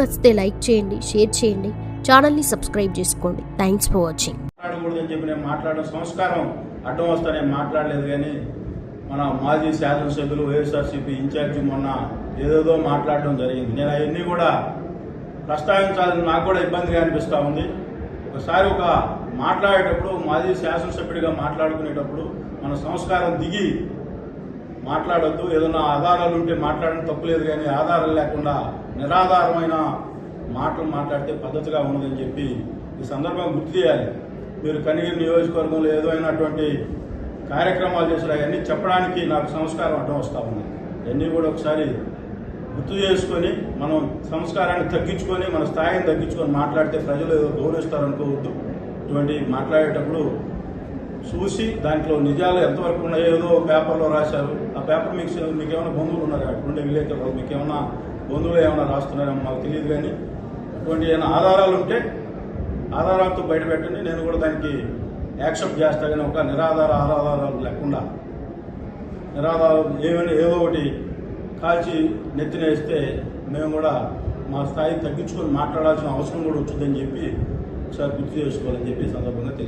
నచ్చితే లైక్ చేయండి షేర్ చేయండి. ఛానల్ని సబ్స్క్రైబ్ చేసుకోండి. థ్యాంక్స్ ఫర్ వాచింగ్ మాట్లాడకూడదని చెప్పి నేను మాట్లాడడం సంస్కారం. అడ్డం వస్తా నేను మాట్లాడలేదు కానీ మన మాజీ శాసనసభ్యులు వైఎస్ఆర్సీపీ ఇన్ఛార్జి మొన్న ఏదేదో మాట్లాడడం జరిగింది. నేను అవన్నీ కూడా ప్రస్తావించాలని నాకు కూడా ఇబ్బందిగా అనిపిస్తూ ఉంది. ఒకసారి ఒక మాట్లాడేటప్పుడు మాజీ శాసనసభ్యుడిగా మాట్లాడుకునేటప్పుడు మన సంస్కారం దిగి మాట్లాడొద్దు. ఏదైనా ఆధారాలు ఉంటే మాట్లాడడం తప్పులేదు కానీ ఆధారాలు లేకుండా నిరాధారమైన మాటలు మాట్లాడితే పద్ధతిగా ఉండదని చెప్పి ఈ సందర్భంగా గుర్తు చేయాలి. మీరు కనిగిరి నియోజకవర్గంలో ఏదో కార్యక్రమాలు చేసిన అవన్నీ చెప్పడానికి నాకు సంస్కారం అడ్డం వస్తూ ఉంది. ఇవన్నీ కూడా ఒకసారి గుర్తు చేసుకొని మనం సంస్కారాన్ని తగ్గించుకొని మన స్థాయిని తగ్గించుకొని మాట్లాడితే ప్రజలు ఏదో గౌరవిస్తారనుకోవద్దు. ఇటువంటి మాట్లాడేటప్పుడు చూసి దాంట్లో నిజాలు ఎంతవరకు ఉన్నాయో ఏదో పేపర్లో రాశారు. ఆ పేపర్ మీకు మీకు ఏమైనా బంధువులు ఉన్నారా? అటువంటి విలేకరులు మీకు ఏమైనా బంధువులు ఏమైనా రాస్తున్నారేమో మాకు తెలియదు కానీ అటువంటి ఏమైనా ఆధారాలు ఉంటే ఆధారాలతో బయటపెట్టండి నేను కూడా దానికి యాక్సెప్ట్ చేస్తా కానీ ఒక నిరాధార ఆధారాలు లేకుండా నిరాధారం ఏమైనా ఏదో ఒకటి కాల్చి నెత్తినేస్తే మేము కూడా మా స్థాయి తగ్గించుకొని మాట్లాడాల్సిన అవసరం కూడా వచ్చిందని చెప్పి ఒకసారి గుర్తు చేసుకోవాలని చెప్పి సందర్భంగా తెలియదు